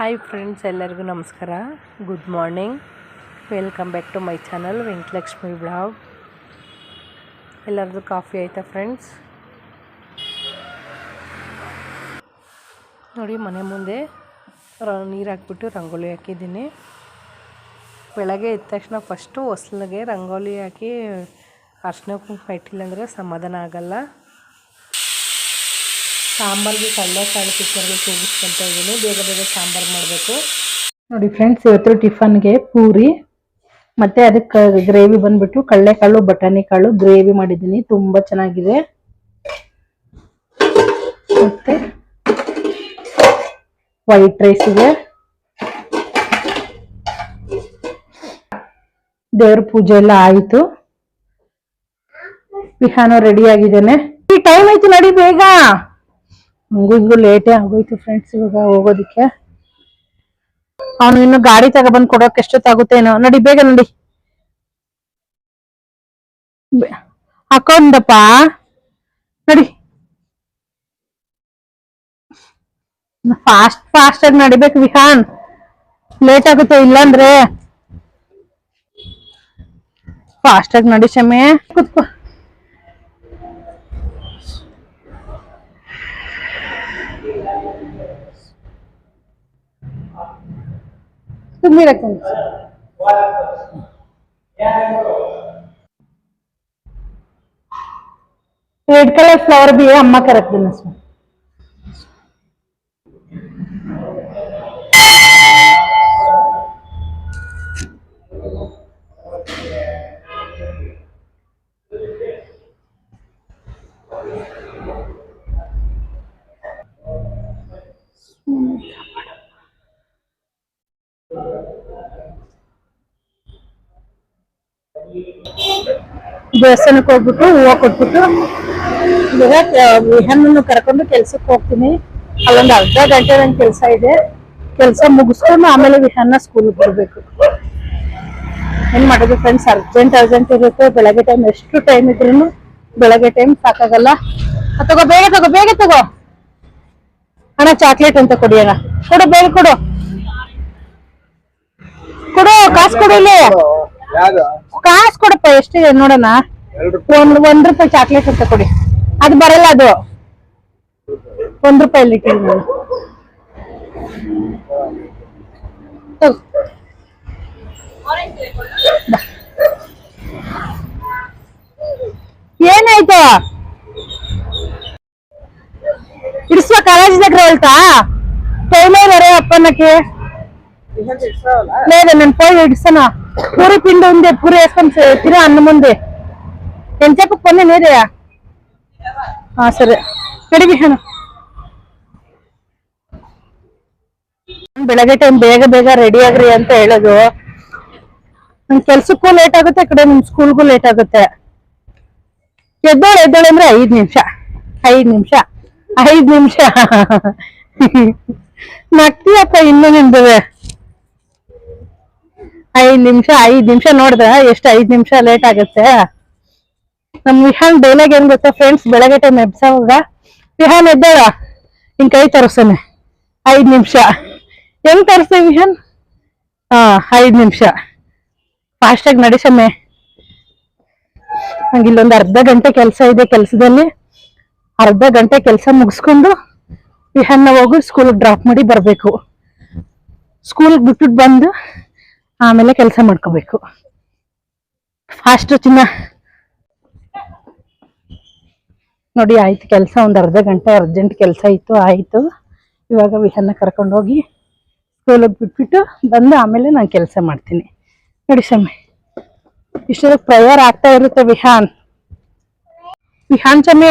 Hi friends ಎಲ್ಲರಿಗೂ ನಮಸ್ಕಾರ. Good morning welcome back to my channel Venkatalakshmi blog ಎಲ್ಲರದ್ದು coffee ಆಯಿತಾ ಫ್ರೆಂಡ್ಸ್ ನೋಡಿ, ಮನೆ ಮುಂದೆ ನೀರು ಹಾಕ್ಬಿಟ್ಟು ರಂಗೋಲಿ ಹಾಕಿದ್ದೀನಿ. ಬೆಳಗ್ಗೆ ಎದ್ದ ತಕ್ಷಣ ಫಸ್ಟು ಹೊಸ್ಲಿಗೆ ರಂಗೋಲಿ ಹಾಕಿ ಅರ್ಶಿನ ಕುಂಕುಮ ಇಟ್ಟಿಲ್ಲ ಅಂದರೆ ಸಮಾಧಾನ ಆಗಲ್ಲ. ಸಾಂಬಾರಿಗೆ ಕಡಲೆಕಾಳು ಕುಕ್ಕರ್ಗೆ ಕೂಗಿಸ್ಕೊತ ಇದ್ದೀನಿ. ಬೇಗ ಬೇಗ ಸಾಂಬಾರ್ ಮಾಡಬೇಕು. ನೋಡಿ ಫ್ರೆಂಡ್ಸ್ ಇವತ್ತು ಟಿಫನ್ಗೆ ಪೂರಿ, ಮತ್ತೆ ಅದಕ್ಕೆ ಗ್ರೇವಿ ಬಂದ್ಬಿಟ್ಟು ಕಡಲೆಕಾಳು ಬಟಾಣಿ ಕಾಳು ಗ್ರೇವಿ ಮಾಡಿದ್ದೀನಿ. ತುಂಬಾ ಚೆನ್ನಾಗಿದೆ. ಮತ್ತೆ ವೈಟ್ ರೈಸ್ಗೆ ದೇವ್ರ ಪೂಜೆ ಎಲ್ಲ ಆಯಿತು. ವಿಹಾನು ರೆಡಿ ಆಗಿದ್ದೇನೆ. ಈ ಟೈಮ್ ಆಯ್ತು ನಡಿ ಬೇಗ. ಹಿಂಗೂ ಲೇಟೇ ಆಗೋಯ್ತು ಫ್ರೆಂಡ್ಸ್ ಇವಾಗ ಹೋಗೋದಿಕ್ಕೆ. ಅವನು ಇನ್ನು ಗಾಡಿ ತಗೊಬಂದ್ ಕೊಡೋಕೆ ಎಷ್ಟೊತ್ತಾಗುತ್ತೇನೋ ನಡಿ, ಬೇಗ ನಡಿ. ಹಾಕೊಂಡಪ್ಪ ನಡಿ. ಫಾಸ್ಟ್ ಫಾಸ್ಟ್ ಆಗಿ ನಡಿಬೇಕು ವಿಹಾನ್. ಲೇಟ್ ಆಗುತ್ತೆ ಇಲ್ಲಾಂದ್ರೆ. ಫಾಸ್ಟ್ ಆಗಿ ನಡಿ ಶಮೆ. तुम्ही रखून रेड कलर फ्लावर भी है अम्मा का रख देना इसमें ದೇವಸ್ಥಾನಕ್ಕೆ ಹೋಗ್ಬಿಟ್ಟು, ಹೂವು ಕೊಟ್ಬಿಟ್ಟು, ಇವಾಗ ವಿಹನ್ನನ್ನು ಕರ್ಕೊಂಡು ಕೆಲ್ಸಕ್ಕೆ ಹೋಗ್ತೀನಿ. ಅಲ್ಲೊಂದು ಅರ್ಧ ಗಂಟೆ ನಂಗೆ ಕೆಲಸ ಇದೆ. ಕೆಲಸ ಮುಗಿಸ್ಕೊಂಡು ಆಮೇಲೆ ವಿಹನ್ನ ಸ್ಕೂಲ್ಗೆ ಬರಬೇಕು. ಏನ್ ಮಾಡೋದು ಫ್ರೆಂಡ್ಸ್ ಅರ್ಜೆಂಟ್ ಅರ್ಜೆಂಟ್ ಇರುತ್ತೆ. ಬೆಳಗ್ಗೆ ಟೈಮ್ ಎಷ್ಟು ಟೈಮ್ ಇದ್ರೂನು ಬೆಳಗ್ಗೆ ಟೈಮ್ ಸಾಕಾಗಲ್ಲ. ತಗೋ, ಬೇಗ ತಗೋ ಬೇಗ ತಗೋ. ಅಣ್ಣ ಚಾಕ್ಲೇಟ್ ಅಂತ ಕೊಡಿ ಅಣ್ಣ. ಕೊಡು, ಬೇಗ ಕೊಡು. ಕೊಡು, ಕಾಸು ಕೊಡು ಕಾಸು ಕೊಡಪ್ಪ ಎಷ್ಟಿದೆ ನೋಡೋಣ. ಒಂದ್ ರೂಪಾಯಿ ಚಾಕ್ಲೇಟ್ ಅಂತ ಕೊಡಿ. ಅದು ಬರಲ್ಲ ಅದು. ಒಂದ್ ರೂಪಾಯಿ ಲೀಟರ್ ಏನಾಯ್ತು? ಇಡಿಸುವ ಕಾಲೇಜಿದಾಗ ಹೇಳ್ತಾ? ಟೈಮ್ ಅಪ್ಪ ನಕ್ಕೆ ಲೇದ ನಾನು ಪೋಯ್ ಇಡ್ಸೋಣ. ಪೂರಿ ಪಿಂಡ ಒಂದೇ ಪೂರಿ ಹಾಕೊಂಡ್ ತಿರ ಅನ್ನ ಮುಂದೆ. ಎಂಚಪ್ಪಕ್ ಕೊನೆ ನೀರಯ್ಯ ಹಾ, ಸರಿ. ಕಡಿಮೆ ಹಣ. ಬೆಳಗ್ಗೆ ಟೈಮ್ ಬೇಗ ಬೇಗ ರೆಡಿ ಆಗ್ರಿ ಅಂತ ಹೇಳೋದು. ನನ್ ಕೆಲ್ಸಕ್ಕೂ ಲೇಟ್ ಆಗುತ್ತೆ ಕಡೆ ನಿಮ್ ಸ್ಕೂಲ್ಗೂ ಲೇಟ್ ಆಗುತ್ತೆ. ಎದ್ದಾಳೆ ಎದ್ದಾಳೆ ಅಂದ್ರೆ ಐದ್ ನಿಮಿಷ. ಐದ್ ನಿಮಿಷ. ಐದ್ ನಿಮಿಷ. ನಗ್ತೀಯಪ್ಪ, ಇನ್ನೂ ನಿಂದವೆ. ಐದ್ ನಿಮಿಷ ಐದ್ ನಿಮಿಷ ನೋಡಿದ್ರೆ ಎಷ್ಟು ಐದ್ ನಿಮಿಷ ಲೇಟ್ ಆಗುತ್ತೆ. ನಮ್ಮ ವಿಹಾನ್ ಡೈಲಾಗ್ ಏನ್ ಗೊತ್ತಾ ಫ್ರೆಂಡ್ಸ್ ಬೆಳಗ್ಗೆ ಟೈಮ್ ಎಬ್ಸವಾಗ, ವಿಹಾನ್ ಎದ್ದಾಳ? ನಿನ್ ಕೈ ತೋರಿಸ್ತಾನೆ ಐದ್ ನಿಮಿಷ. ಹೆಂಗ್ ತೋರಿಸ್ತೀವಿ ವಿಹಾನ್? ಹಾ ಐದ್ ನಿಮಿಷ. ಫಾಸ್ಟ್ ಆಗಿ ನಡಿಸಮ್ಮೆ ನಂಗೆ ಇಲ್ಲೊಂದು ಅರ್ಧ ಗಂಟೆ ಕೆಲಸ ಇದೆ ಕೆಲಸದಲ್ಲಿ. ಅರ್ಧ ಗಂಟೆ ಕೆಲಸ ಮುಗಿಸ್ಕೊಂಡು ವಿಹಾನ್ನ ಹೋಗಿ ಸ್ಕೂಲ್ಗೆ ಡ್ರಾಪ್ ಮಾಡಿ ಬರಬೇಕು. ಸ್ಕೂಲ್ಗೆ ಬಿಟ್ಟು ಬಂದು ಆಮೇಲೆ ಕೆಲಸ ಮಾಡ್ಕೋಬೇಕು. ಫಾಸ್ಟ್ ಚಿನ್ನ. ನೋಡಿ, ಆಯ್ತು ಕೆಲಸ. ಒಂದು ಅರ್ಧ ಗಂಟೆ ಅರ್ಜೆಂಟ್ ಕೆಲಸ ಇತ್ತು, ಆಯಿತು. ಇವಾಗ ವಿಹನ್ನ ಕರ್ಕೊಂಡು ಹೋಗಿ ಸ್ಕೂಲಿಗೆ ಬಿಟ್ಬಿಟ್ಟು ಬಂದು ಆಮೇಲೆ ನಾನು ಕೆಲಸ ಮಾಡ್ತೀನಿ. ನೋಡಿ ಸಮಯ ಇಷ್ಟೊಂದು ಪ್ರೇಯರ್ ಆಗ್ತಾ ಇರುತ್ತೆ ವಿಹಾನ್. ವಿಹಾನ್ ಚಮ್ಮೆ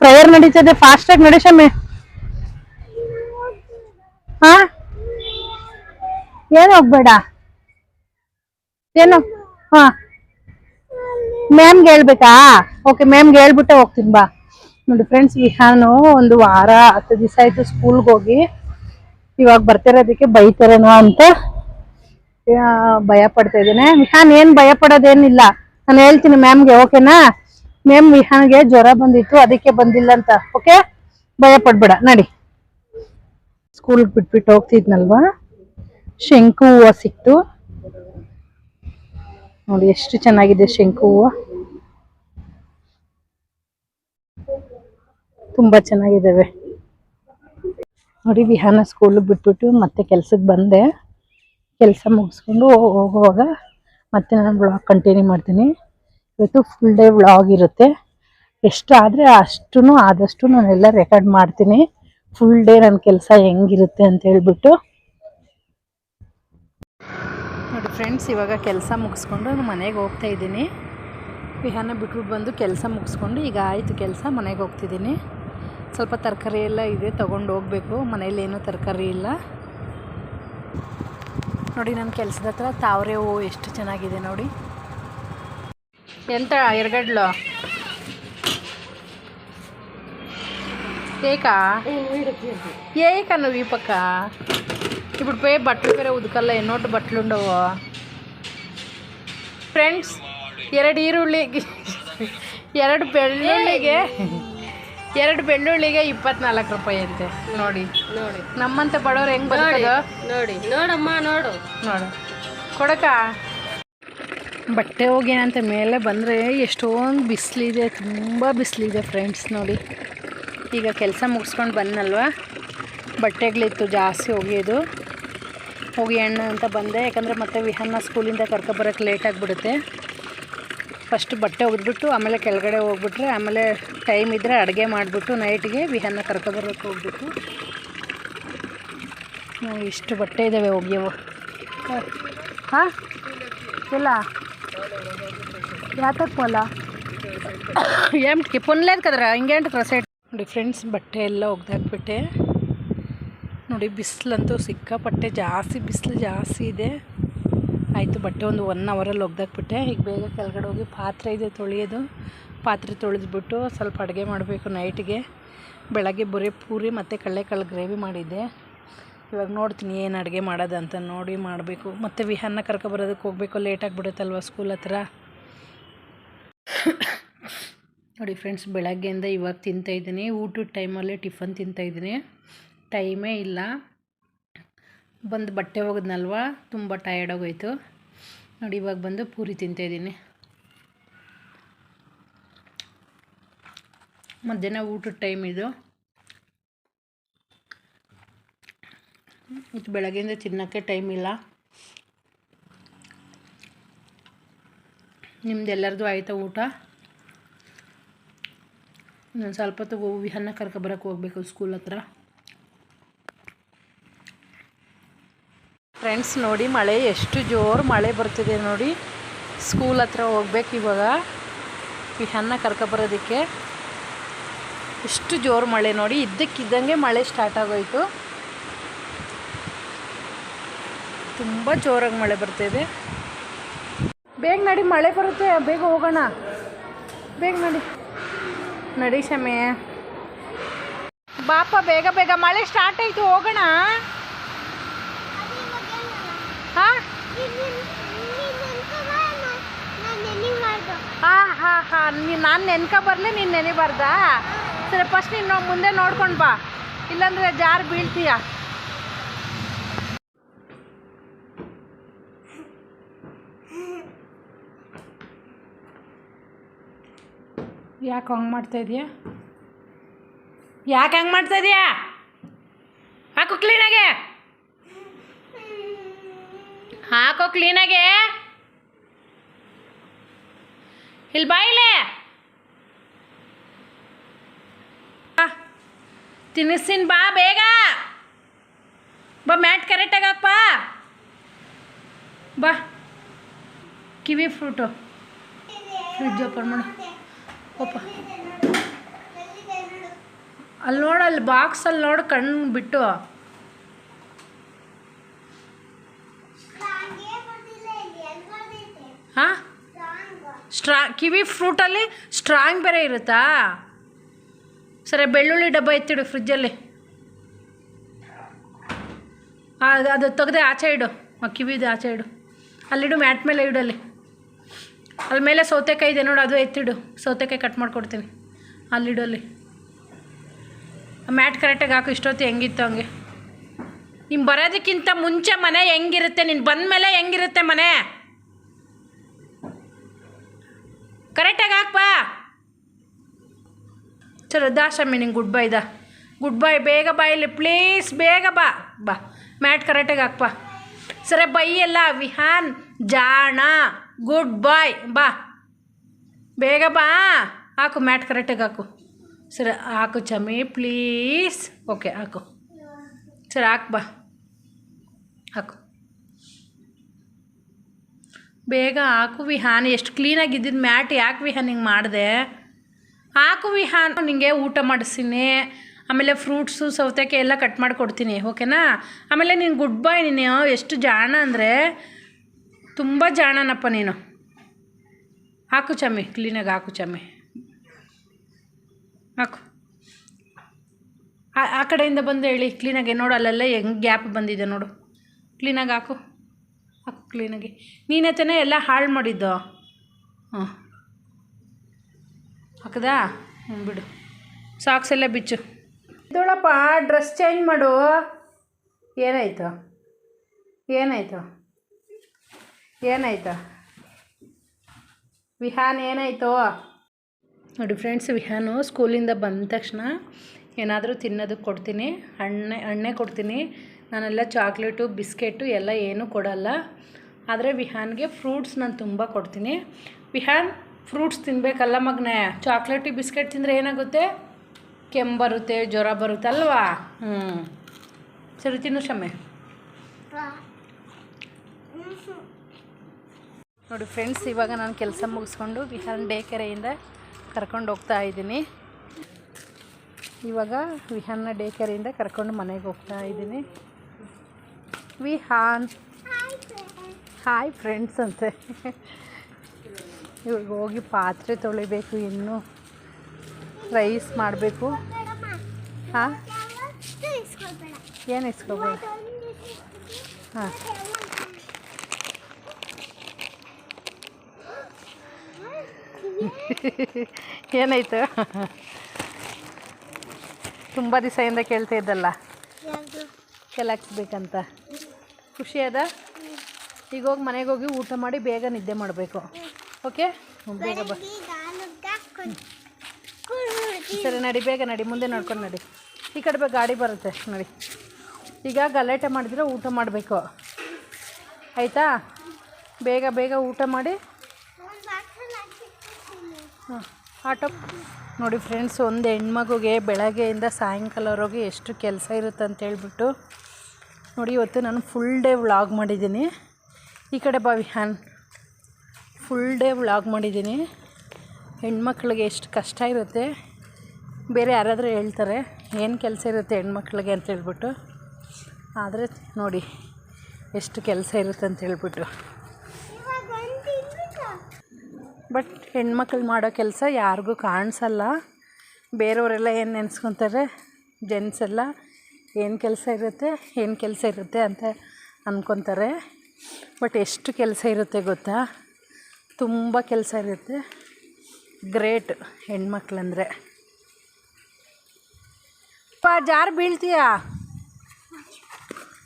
ಪ್ರೇಯರ್ ನಡೀತದೆ ಫಾಸ್ಟ್ ಆಗಿ ನಡಿ ಶಮ್ಮೆ ಹಾ ಏನು ಹೋಗ್ಬೇಡ? ಏನು? ಹಾ. ಮ್ಯಾಮ್ಗೆ ಹೇಳ್ಬೇಕಾ? ಓಕೆ ಮ್ಯಾಮ್ಗೆ ಹೇಳ್ಬಿಟ್ಟೆ ಹೋಗ್ತೀನಿ ಬಾ. ನೋಡಿ ಫ್ರೆಂಡ್ಸ್ ವಿಹಾನು ಒಂದು ವಾರ, ಹತ್ತು ದಿವಸ ಆಯ್ತು ಸ್ಕೂಲ್ಗೆ ಹೋಗಿ. ಇವಾಗ ಬರ್ತಿರೋದಕ್ಕೆ ಬೈತಾರೇನೋ ಅಂತ ಭಯ ಪಡ್ತಾ ಇದ್ದೇನೆ. ವಿಹಾನ್, ಏನ್ ಭಯ ಪಡೋದೇನಿಲ್ಲ. ನಾನು ಹೇಳ್ತೀನಿ ಮ್ಯಾಮ್ಗೆ ಓಕೆನಾ ಮ್ಯಾಮ್ ವಿಹಾನ್ಗೆ ಜ್ವರ ಬಂದಿತ್ತು, ಅದಕ್ಕೆ ಬಂದಿಲ್ಲ ಅಂತ. ಓಕೆ ಭಯ ಪಡ್ಬೇಡ. ನಡಿ. ಸ್ಕೂಲ್ಗೆ ಬಿಟ್ಬಿಟ್ಟು ಹೋಗ್ತಿದ್ನಲ್ವಾ? ಶಂಕು ಹೂವು ಸಿಕ್ತು. ನೋಡಿ ಎಷ್ಟು ಚೆನ್ನಾಗಿದೆ ಶಂಕು ಹೂವು. ತುಂಬಾ ಚೆನ್ನಾಗಿದ್ದಾವೆ ನೋಡಿ ವಿಹಾನ ಸ್ಕೂಲ್ ಬಿಟ್ಬಿಟ್ಟು ಮತ್ತೆ ಕೆಲ್ಸಕ್ಕೆ ಬಂದೆ. ಕೆಲಸ ಮುಗಿಸ್ಕೊಂಡು ಹೋಗುವಾಗ ಮತ್ತೆ ನಾನು ಬ್ಲಾಗ್ ಕಂಟಿನ್ಯೂ ಮಾಡ್ತೀನಿ. ಇವತ್ತು ಫುಲ್ ಡೇ ವ್ಲಾಗ್ ಇರುತ್ತೆ. ಎಷ್ಟು ಆದರೆ ಅಷ್ಟು ಆದಷ್ಟು ನಾನೆಲ್ಲ ರೆಕಾರ್ಡ್ ಮಾಡ್ತೀನಿ. ಫುಲ್ ಡೇ ನನ್ನ ಕೆಲಸ ಹೆಂಗಿರುತ್ತೆ ಅಂತ ಹೇಳ್ಬಿಟ್ಟು ನೋಡಿ ಫ್ರೆಂಡ್ಸ್, ಇವಾಗ ಕೆಲಸ ಮುಗಿಸ್ಕೊಂಡು ಮನೆಗೆ ಹೋಗ್ತಾ ಇದ್ದೀನಿ. ವಿಹಾನ ಬಿಟ್ಬಿಟ್ಟು ಬಂದು ಕೆಲಸ ಮುಗಿಸ್ಕೊಂಡು ಈಗ ಆಯಿತು ಕೆಲಸ, ಮನೆಗೆ ಹೋಗ್ತಿದ್ದೀನಿ. ಸ್ವಲ್ಪ ತರಕಾರಿ ಎಲ್ಲ ಇದೆ, ತೊಗೊಂಡು ಹೋಗಬೇಕು. ಮನೆಯಲ್ಲಿ ಏನೂ ತರಕಾರಿ ಇಲ್ಲ. ನೋಡಿ, ನನ್ನ ಕೆಲಸದ ಹತ್ರ ತಾವರೆ ಹೂವು ಎಷ್ಟು ಚೆನ್ನಾಗಿದೆ ನೋಡಿ. ಎಂತ ಎರಗಡ್ಲು? ಏಕಾ? ఏకన్నా వీపక్క ಪಕ್ಕ? పోయి ಬೇ పేరే ಬೇರೆ ಉದಕಲ್ಲ బట్టలు ಬಟ್ಲುಂಡವು. ಫ್ರೆಂಡ್ಸ್ ಎರಡು ಈರುಳ್ಳಿಗೆ ಎರಡು ಬೆಳ್ಳುಳ್ಳಿಗೆ ಎರಡು ಬೆಳ್ಳುಳ್ಳಿಗೆ ಇಪ್ಪತ್ನಾಲ್ಕು ರೂಪಾಯಿ ಅಂತೆ. ನೋಡಿ ನೋಡಿ. ನಮ್ಮಂತ ಬಡವ್ರು ಹೆಂಗ್ ಬರ್ತದ ನೋಡಿ. ನೋಡಮ್ಮ ನೋಡು. ನೋಡು. ಕೊಡಕ? ಬಟ್ಟೆ ಹೋಗೇನಂತ ಮೇಲೆ ಬಂದರೆ ಎಷ್ಟೊಂದು ಬಿಸಿಲಿದೆ ತುಂಬ ಬಿಸಿಲಿದೆ ಫ್ರೆಂಡ್ಸ್ ನೋಡಿ. ಈಗ ಕೆಲಸ ಮುಗಿಸ್ಕೊಂಡು ಬಂದಲ್ವ ಬಟ್ಟೆಗಳಿತ್ತು ಜಾಸ್ತಿ ಒಗೆಯೋದು ಹೋಗಿ ಅಣ್ಣ ಅಂತ ಬಂದೆ. ಯಾಕಂದರೆ ಮತ್ತೆ ವಿಹನ್ನ ಸ್ಕೂಲಿಂದ ಕರ್ಕೊಬರೋಕ್ಕೆ ಲೇಟ್ ಆಗಿಬಿಡುತ್ತೆ. ಫಸ್ಟ್ ಬಟ್ಟೆ ಒಗೆದ್ಬಿಟ್ಟು ಆಮೇಲೆ ಕೆಳಗಡೆ ಹೋಗ್ಬಿಟ್ರೆ, ಆಮೇಲೆ ಟೈಮ್ ಇದ್ದರೆ ಅಡುಗೆ ಮಾಡಿಬಿಟ್ಟು ನೈಟ್ಗೆ ವಿಹನ್ನ ಕರ್ಕೊಬರೋಕ್ಕೆ ಹೋಗ್ಬಿಟ್ಟು. ಇಷ್ಟು ಬಟ್ಟೆ ಇದ್ದಾವೆ ಒಗೆಯವು ಹಾಂ? ಇಲ್ಲ. ಯಾತಕ್ಕಲ್ಲ ಪೋಲ ಏಮ್ಟ್ಕಿ ಪೊನ್ಲೇದ್ ಹಿಂಗೆ ಅಂಟು ಕ್ರಸೈಟ್ ನೋಡಿ ಫ್ರೆಂಡ್ಸ್ ಬಟ್ಟೆ ಎಲ್ಲ ಒಗ್ದಾಕ್ಬಿಟ್ಟೆ. ನೋಡಿ, ಬಿಸಿಲಂತೂ ಸಿಕ್ಕಾಪಟ್ಟೆ ಜಾಸ್ತಿ, ಬಿಸಿಲು ಜಾಸ್ತಿ ಇದೆ. ಆಯಿತು, ಬಟ್ಟೆ ಒಂದು ಒನ್ ಅವರಲ್ಲಿ ಒಗ್ದಾಕ್ಬಿಟ್ಟೆ. ಈಗ ಬೇಗ ಕೆಳಗಡೆ ಹೋಗಿ ಪಾತ್ರೆ ಇದೆ ತೊಳೆಯೋದು. ಪಾತ್ರೆ ತೊಳೆದ್ಬಿಟ್ಟು ಸ್ವಲ್ಪ ಅಡುಗೆ ಮಾಡಬೇಕು ನೈಟಿಗೆ ಬೆಳಗ್ಗೆ ಬರೀ ಪೂರಿ ಮತ್ತು ಕಡಲೆಕಾಳು ಗ್ರೇವಿ ಮಾಡಿದ್ದೆ. ಇವಾಗ ನೋಡ್ತೀನಿ ಏನು ಅಡುಗೆ ಮಾಡೋದಂತ ನೋಡಿ ಮಾಡಬೇಕು. ಮತ್ತು ವಿಹಾನ ಕರ್ಕೊಬರೋದಕ್ಕೆ ಹೋಗಬೇಕು ಲೇಟ್ ಆಗಿಬಿಡುತ್ತಲ್ವ ಸ್ಕೂಲ್ ಹತ್ರ? ನೋಡಿ ಫ್ರೆಂಡ್ಸ್ ಬೆಳಗ್ಗೆಯಿಂದ ಇವಾಗ ತಿಂತಾಯಿದ್ದೀನಿ ಊಟದ ಟೈಮಲ್ಲಿ ಟಿಫನ್ ತಿಂತಾಯಿದ್ದೀನಿ ಟೈಮೇ ಇಲ್ಲ. ಬಂದು ಬಟ್ಟೆ ಒಗೆದ್ನಲ್ವ? ತುಂಬ ಟಯರ್ಡ್ ಆಗೋಯ್ತು. ನೋಡಿ, ಇವಾಗ ಬಂದು ಪೂರಿ ತಿಂತಾಯಿದ್ದೀನಿ ಮಧ್ಯಾಹ್ನ ಊಟದ ಟೈಮ್ ಇದು. ಇದು ಬೆಳಗ್ಗೆಯಿಂದ ತಿನ್ನೋಕ್ಕೆ ಟೈಮ್ ಇಲ್ಲ. ನಿಮ್ದು ಎಲ್ಲರದು ಆಯಿತಾ ಊಟ? ನಾನು ಸ್ವಲ್ಪ ಹೊತ್ತು ವಿಹನ್ನ ಕರ್ಕೊಬರಕ್ಕೆ ಹೋಗ್ಬೇಕು ಸ್ಕೂಲ್ ಹತ್ರ. ಫ್ರೆಂಡ್ಸ್ ನೋಡಿ ಮಳೆ ಎಷ್ಟು ಜೋರು ಮಳೆ ಬರ್ತಿದೆ ನೋಡಿ. ಸ್ಕೂಲ್ ಹತ್ರ ಹೋಗ್ಬೇಕು ಇವಾಗ. ವಿಹನ್ನ ಕರ್ಕೊಬರೋದಕ್ಕೆ ಎಷ್ಟು ಜೋರು ಮಳೆ ನೋಡಿ. ಇದ್ದಕ್ಕಿದ್ದಂಗೆ ಮಳೆ ಸ್ಟಾರ್ಟ್ ಆಗೋಯಿತು. ತುಂಬ ಜೋರಾಗಿ ಮಳೆ ಬರ್ತಿದೆ. ಬೇಗ ನಡಿ, ಮಳೆ ಬರುತ್ತೆ. ಬೇಗ ಹೋಗೋಣ. ಬೇಗ ನಡಿ. ನಡಿ ಶಮೆ. ಬಾಪ, ಬೇಗ ಬೇಗ ಮಳೆ ಸ್ಟಾರ್ಟ್ ಆಯಿತು. ಹೋಗೋಣ. ಹಾಂ? ಹಾಂ ಹಾಂ ಹಾಂ. ನಾನು ನೆನ್ಕ ಬರಲಿ, ನೀನು ನೆನೆಬಾರ್ದಾ ಸರಿ ಫಸ್ಟ್ ನೀನು ಮುಂದೆ ನೋಡ್ಕೊಂಡು ಬಾ. ಇಲ್ಲಾಂದರೆ ಜಾರು ಬೀಳ್ತೀಯ. ಯಾಕೆ ಹಂಗೆ ಮಾಡ್ತಾ ಇದೀಯ? ಯಾಕೆ ಹಂಗೆ ಮಾಡ್ತಾ ಇದೀಯ? ಹಾಕು ಕ್ಲೀನಾಗೆ ಹಾಕೋ ಕ್ಲೀನಾಗೆ ಇಲ್ಲಿ. ಬಾಯಿಲೆ ತಿನ್ನಿಸ್ತೀನಿ, ಬಾ ಬೇಗ. ಬಾ, ಮ್ಯಾಟ್ ಕರೆಕ್ಟಾಗಿ ಹಾಕಪ್ಪ ಬಾ. ಕಿವಿ ಫ್ರೂಟು ಫ್ರಿಜ್ ಓಪನ್ ಮಾಡು. ಓಪ. ಅಲ್ಲಿ ನೋಡು, ಅಲ್ಲಿ ಬಾಕ್ಸಲ್ಲಿ ನೋಡು, ಕಣ್ಣು ಬಿಟ್ಟು ಹಾಂ ಸ್ಟ್ರಾ, ಕಿವಿ ಫ್ರೂಟಲ್ಲಿ ಸ್ಟ್ರಾಂಗ್ ಬೇರೆ ಇರುತ್ತಾ? ಸರಿ, ಬೆಳ್ಳುಳ್ಳಿ ಡಬ್ಬ ಎತ್ತಿಡು ಫ್ರಿಜ್ಜಲ್ಲಿ. ಅದು ಅದು ತೆಗ್ದೆ ಆಚೆ ಇಡು. ಆ, ಕಿವಿದು ಆಚೆ ಇಡು. ಅಲ್ಲಿಡು ಮ್ಯಾಟ್ ಮೇಲೆ ಇಡು ಅಲ್ಲಿ ಮೇಲೆ ಸೌತೆಕಾಯಿ ಇದೆ ನೋಡು, ಅದು ಎತ್ತಿಡು. ಸೌತೆಕಾಯಿ ಕಟ್ ಮಾಡಿಕೊಡ್ತೀನಿ. ಅಲ್ಲಿಡು ಅಲ್ಲಿ ಮ್ಯಾಟ್ ಕರೆಕ್ಟಾಗಿ ಹಾಕು, ಇಷ್ಟೊತ್ತು ಹೆಂಗಿತ್ತು ಹಂಗೆ. ನೀನು ಬರೋದಕ್ಕಿಂತ ಮುಂಚೆ ಮನೆ ಹೆಂಗಿರುತ್ತೆ? ನೀನು ಬಂದಮೇಲೆ ಹೆಂಗಿರುತ್ತೆ ಮನೆ? ಕರೆಕ್ಟಾಗಿ ಹಾಕ್ಬಾ ಸರ್ ದಾಸಮ್ಮಿ ನಿಂಗೆ ಗುಡ್ ಬೈ ದ. ಗುಡ್ ಬೈ ಬೇಗ ಬಾ ಇಲ್ಲಿ ಪ್ಲೀಸ್ ಬೇಗ ಬಾ. ಬಾ, ಮ್ಯಾಟ್ ಕರೆಕ್ಟಾಗಿ ಹಾಕ್ಬಾ ಸರಿ, ಬೈ ಎಲ್ಲ, ವಿಹಾನ್, ಜಾಣ ಗುಡ್ ಬಾಯ್ ಬಾ. ಬೇಗ ಬಾ. ಹಾಕು, ಮ್ಯಾಟ್ ಕರೆಕ್ಟಾಗಿ ಹಾಕು. ಸರಿ, ಹಾಕು ಚಮಿ ಪ್ಲೀಸ್ ಓಕೆ ಹಾಕು. ಸರಿ, ಹಾಕು ಬಾ. ಹಾಕು. ಬೇಗ ಹಾಕು ವಿಹಾನ್, ಎಷ್ಟು ಕ್ಲೀನಾಗಿ ಇದ್ದಿದ್ದು ಮ್ಯಾಟ್ ಯಾಕೆ ವಿಹಾನ್ ಹಿಂಗೆ ಮಾಡಿದೆ? ಹಾಕು ವಿಹಾನ್, ನಿಂಗೆ ಊಟ ಮಾಡಿಸ್ತೀನಿ, ಆಮೇಲೆ ಫ್ರೂಟ್ಸು ಸೌತೆಕಾಯಿ ಎಲ್ಲ ಕಟ್ ಮಾಡಿ ಕೊಡ್ತೀನಿ ಓಕೆನಾ? ಆಮೇಲೆ ನೀನು ಗುಡ್ ಬಾಯ್ ನೀನು, ಎಷ್ಟು ಜಾಣ ಅಂದರೆ ತುಂಬ ಜಾಣನಪ್ಪ ನೀನು. ಹಾಕು ಚಮ್ಮಿ ಕ್ಲೀನಾಗಿ ಹಾಕು ಚಮ್ಮಿ ಹಾಕು. ಆ- ಕಡೆಯಿಂದ ಬಂದು ಹೇಳಿ ಕ್ಲೀನಾಗಿ ನೋಡು, ಅಲ್ಲೆಲ್ಲ ಹೆಂಗೆ ಗ್ಯಾಪ್ ಬಂದಿದೆ ನೋಡು. ಕ್ಲೀನಾಗಿ ಹಾಕು. ಕ್ಲೀನಾಗಿ ನೀನೇ ತಾನೇ ಎಲ್ಲ ಹಾಳು ಮಾಡಿದ್ದು. ಹಾಂ ಹಾಕದಾ? ಹ್ಞೂ ಬಿಡು. ಸಾಕ್ಸ್ ಎಲ್ಲ ಬಿಚ್ಚು. ಇದೊಳಪ್ಪ ಡ್ರೆಸ್ ಚೇಂಜ್ ಮಾಡು. ಏನಾಯ್ತು? ಏನಾಯ್ತು? ಏನಾಯ್ತು? ವಿಹಾನ್ ಏನಾಯ್ತು? ನೋಡಿ ಫ್ರೆಂಡ್ಸ್ ವಿಹಾನು ಸ್ಕೂಲಿಂದ ಬಂದ ತಕ್ಷಣ ಏನಾದರೂ ತಿನ್ನೋದಕ್ಕೆ ಕೊಡ್ತೀನಿ. ಹಣ್ಣೆ ಹಣ್ಣೆ ಕೊಡ್ತೀನಿ. ನಾನೆಲ್ಲ ಚಾಕ್ಲೇಟು, ಬಿಸ್ಕೆಟು ಎಲ್ಲ ಏನೂ ಕೊಡಲ್ಲ. ಆದರೆ ವಿಹಾನ್ಗೆ ಫ್ರೂಟ್ಸ್ ನಾನು ತುಂಬ ಕೊಡ್ತೀನಿ. ವಿಹಾನ್, ಫ್ರೂಟ್ಸ್ ತಿನ್ನಬೇಕಲ್ಲ ಮಗನೇ. ಚಾಕ್ಲೇಟು, ಬಿಸ್ಕೆಟ್ ತಿಂದರೆ ಏನಾಗುತ್ತೆ? ಕೆಮ್ಮು ಬರುತ್ತೆ, ಜ್ವರ ಬರುತ್ತೆ ಅಲ್ವಾ? ಹ್ಞೂ ಸರಿ, ತಿನ್ನು ಶಮೆ ನೋಡಿ ಫ್ರೆಂಡ್ಸ್, ಇವಾಗ ನಾನು ಕೆಲಸ ಮುಗಿಸ್ಕೊಂಡು ವಿಹಾನ್ ಡೇ ಕೆರೆಯಿಂದ ಕರ್ಕೊಂಡು ಹೋಗ್ತಾ ಇದ್ದೀನಿ. ಇವಾಗ ವಿಹಾನ್ನ ಡೇ ಕೆರೆಯಿಂದ ಕರ್ಕೊಂಡು ಮನೆಗೆ ಹೋಗ್ತಾ ಇದ್ದೀನಿ. ವಿಹಾನ್ ಹಾಯ್ ಫ್ರೆಂಡ್ಸ್ ಅಂತೆ. ಇವಾಗ ಹೋಗಿ ಪಾತ್ರೆ ತೊಳಿಬೇಕು ಇನ್ನು ರೈಸ್ ಮಾಡಬೇಕು. ಹಾಂ? ಏನು ಇಸ್ಕೋಬೇಡ? ಹಾಂ. ಏನಾಯ್ತು? ತುಂಬ ದಿವಸದಿಂದ ಕೇಳ್ತಾ ಇದ್ದಲ್ಲ? ಕೆಲ ಹಾಕ್ಸ್ಬೇಕಂತ. ಖುಷಿ ಅದ. ಈಗ ಹೋಗಿ ಮನೆಗೆ ಹೋಗಿ ಊಟ ಮಾಡಿ ಬೇಗ ನಿದ್ದೆ ಮಾಡಬೇಕು. ಓಕೆ? ಬೇಗ ಬಾ. ಸರಿ ನಡಿ ಬೇಗ ನಡಿ ಮುಂದೆ ನೋಡ್ಕೊಂಡು ನಡಿ. ಈ ಕಡೆ ಬೇಗ ಗಾಡಿ ಬರುತ್ತೆ. ನಡಿ. ಈಗ ಗಲಾಟೆ ಮಾಡಿದ್ರೆ ಊಟ ಮಾಡಬೇಕು. ಆಯಿತಾ? ಬೇಗ ಬೇಗ ಊಟ ಮಾಡಿ. ಹಾಂ ಆಟೋ. ನೋಡಿ ಫ್ರೆಂಡ್ಸ್ ಒಂದು ಹೆಣ್ಮಗುಗೆ ಬೆಳಗ್ಗೆಯಿಂದ ಸಾಯಂಕಾಲವರೆಗೆ ಎಷ್ಟು ಕೆಲಸ ಇರುತ್ತೆ ಅಂತ ಹೇಳ್ಬಿಟ್ಟು. ನೋಡಿ, ಇವತ್ತು ನಾನು ಫುಲ್ ಡೇ ವ್ಲಾಗ್ ಮಾಡಿದ್ದೀನಿ. ಈ ಕಡೆ ಬಾವಿ ಹ್ಯಾನ್ ಫುಲ್ ಡೇ ವ್ಲಾಗ್ ಮಾಡಿದ್ದೀನಿ. ಹೆಣ್ಮಕ್ಳಿಗೆ ಎಷ್ಟು ಕಷ್ಟ ಇರುತ್ತೆ. ಬೇರೆ ಯಾರಾದರೂ ಹೇಳ್ತಾರೆ, ಏನು ಕೆಲಸ ಇರುತ್ತೆ ಹೆಣ್ಮಕ್ಳಿಗೆ ಅಂತ ಹೇಳ್ಬಿಟ್ಟು. ಆದರೆ ನೋಡಿ, ಎಷ್ಟು ಕೆಲಸ ಇರುತ್ತೆ ಅಂತ ಹೇಳ್ಬಿಟ್ಟು ಬಟ್ ಹೆಣ್ಮಕ್ಳು ಮಾಡೋ ಕೆಲಸ ಯಾರಿಗೂ ಕಾಣಿಸಲ್ಲ. ಬೇರೆಯವರೆಲ್ಲ ಏನು ನೆನೆಸ್ಕೊತಾರೆ? ಜೆಂಟ್ಸ್ ಎಲ್ಲ ಏನು ಕೆಲಸ ಇರುತ್ತೆ, ಏನು ಕೆಲಸ ಇರುತ್ತೆ ಅಂತ ಅಂದ್ಕೊತಾರೆ ಬಟ್ ಎಷ್ಟು ಕೆಲಸ ಇರುತ್ತೆ ಗೊತ್ತಾ? ತುಂಬ ಕೆಲಸ ಇರುತ್ತೆ. ಗ್ರೇಟ್ ಹೆಣ್ಮಕ್ಳಂದರೆ. ಪಾ ಜಾರು ಬೀಳ್ತೀಯಾ?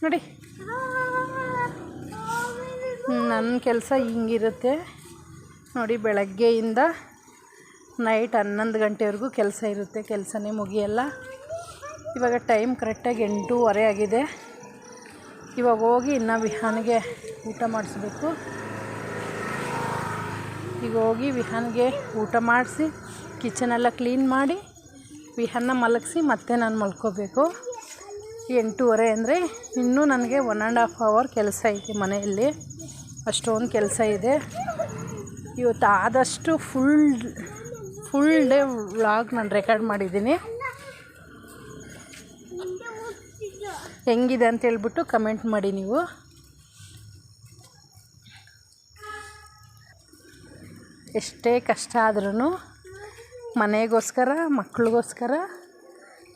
ನೋಡಿ. ನನ್ನ ಕೆಲಸ ಹಿಂಗಿರುತ್ತೆ. ನೋಡಿ, ಬೆಳಗ್ಗೆಯಿಂದ ನೈಟ್ ಹನ್ನೊಂದು ಗಂಟೆವರೆಗೂ ಕೆಲಸ ಇರುತ್ತೆ, ಕೆಲಸನೇ ಮುಗಿಯಲ್ಲ. ಇವಾಗ ಟೈಮ್ ಕರೆಕ್ಟಾಗಿ ಎಂಟೂವರೆ ಆಗಿದೆ. ಇವಾಗ ಹೋಗಿ ಇನ್ನು ವಿಹಾನ್ಗೆ ಊಟ ಮಾಡಿಸ್ಬೇಕು. ಈಗ ಹೋಗಿ ವಿಹಾನ್ಗೆ ಊಟ ಮಾಡಿಸಿ ಕಿಚನೆಲ್ಲ ಕ್ಲೀನ್ ಮಾಡಿ, ವಿಹಾನ್ನ ಮಲಗಿಸಿ ಮತ್ತೆ ನಾನು ಮಲ್ಕೋಬೇಕು. ಎಂಟೂವರೆ ಅಂದರೆ ಇನ್ನೂ ನನಗೆ ಒನ್ ಆ್ಯಂಡ್ ಹಾಫ್ ಅವರ್ ಕೆಲಸ ಐತೆ ಮನೆಯಲ್ಲಿ. ಅಷ್ಟೊಂದು ಕೆಲಸ ಇದೆ. ಇವತ್ತು ಆದಷ್ಟು ಫುಲ್ ಫುಲ್ ಡೇ ವ್ಲಾಗ್ ನಾನು ರೆಕಾರ್ಡ್ ಮಾಡಿದ್ದೀನಿ. ಹೆಂಗಿದೆ ಅಂತ ಹೇಳ್ಬಿಟ್ಟು ಕಮೆಂಟ್ ಮಾಡಿ ನೀವು. ಎಷ್ಟೇ ಕಷ್ಟ ಆದ್ರೂ ಮನೆಗೋಸ್ಕರ, ಮಕ್ಳಿಗೋಸ್ಕರ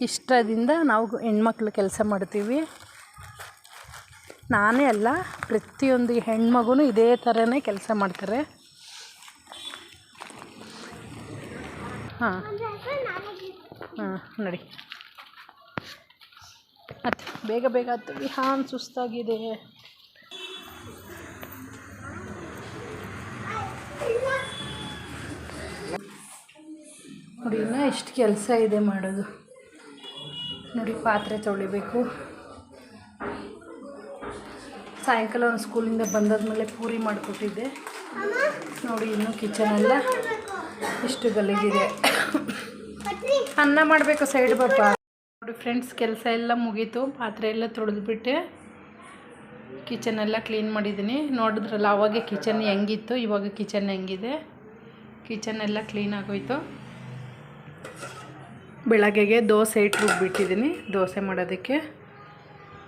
ಇಷ್ಟದಿಂದ ನಾವು ಹೆಣ್ಮಕ್ಳು ಕೆಲಸ ಮಾಡ್ತೀವಿ. ನಾನೇ ಅಲ್ಲ, ಪ್ರತಿಯೊಂದು ಹೆಣ್ಮಗೂ ಇದೇ ಥರನೇ ಕೆಲಸ ಮಾಡ್ತಾರೆ. ಹಾಂ. ಹಾಂ, ನೋಡಿ. ಹತ್ತು ಬೇಗ ಬೇಗ ಹತ್ತು ವಿಹಾನ್ ಸುಸ್ತಾಗಿದೆ. ನೋಡಿ, ಇನ್ನೂ ಎಷ್ಟು ಕೆಲಸ ಇದೆ ಮಾಡೋದು. ನೋಡಿ, ಪಾತ್ರೆ ತೊಳಿಬೇಕು. ಸಾಯಂಕಾಲ ಒಂದು ಸ್ಕೂಲಿಂದ ಬಂದಾದ್ಮೇಲೆ ಪೂರಿ ಮಾಡಿಕೊಟ್ಟಿದ್ದೆ. ನೋಡಿ, ಇನ್ನು ಕಿಚನೆಲ್ಲ ಇಷ್ಟು ಗಲೀಜಿದೆ. ಅನ್ನ ಮಾಡಬೇಕು ಸೈಡ್ ಬಾಪ ನೋಡಿ ಫ್ರೆಂಡ್ಸ್, ಕೆಲಸ ಎಲ್ಲ ಮುಗೀತು. ಪಾತ್ರೆ ಎಲ್ಲ ತೊಳೆದ್ಬಿಟ್ಟು ಕಿಚನ್ ಎಲ್ಲ ಕ್ಲೀನ್ ಮಾಡಿದ್ದೀನಿ. ನೋಡಿದ್ರಲ್ಲ, ಅವಾಗ ಕಿಚನ್ ಹೆಂಗಿತ್ತು, ಇವಾಗ ಕಿಚನ್ ಹೆಂಗಿದೆ. ಕಿಚನ್ ಎಲ್ಲ ಕ್ಲೀನ್ ಆಗೋಯ್ತು. ಬೆಳಗ್ಗೆಗೆ ದೋಸೆ ಇಟ್ಟು ದೋಸೆ ಮಾಡೋದಕ್ಕೆ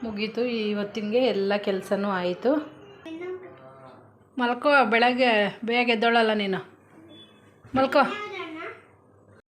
ಮುಗೀತು. ಇವತ್ತಿಗೆ ಎಲ್ಲ ಕೆಲಸನೂ ಆಯಿತು. ಮಲ್ಕೋ, ಬೆಳಗ್ಗೆ, ಬೇಗ ಎದ್ದೋಳಲ್ಲ ನೀನು. ಮಲ್ಕೋ.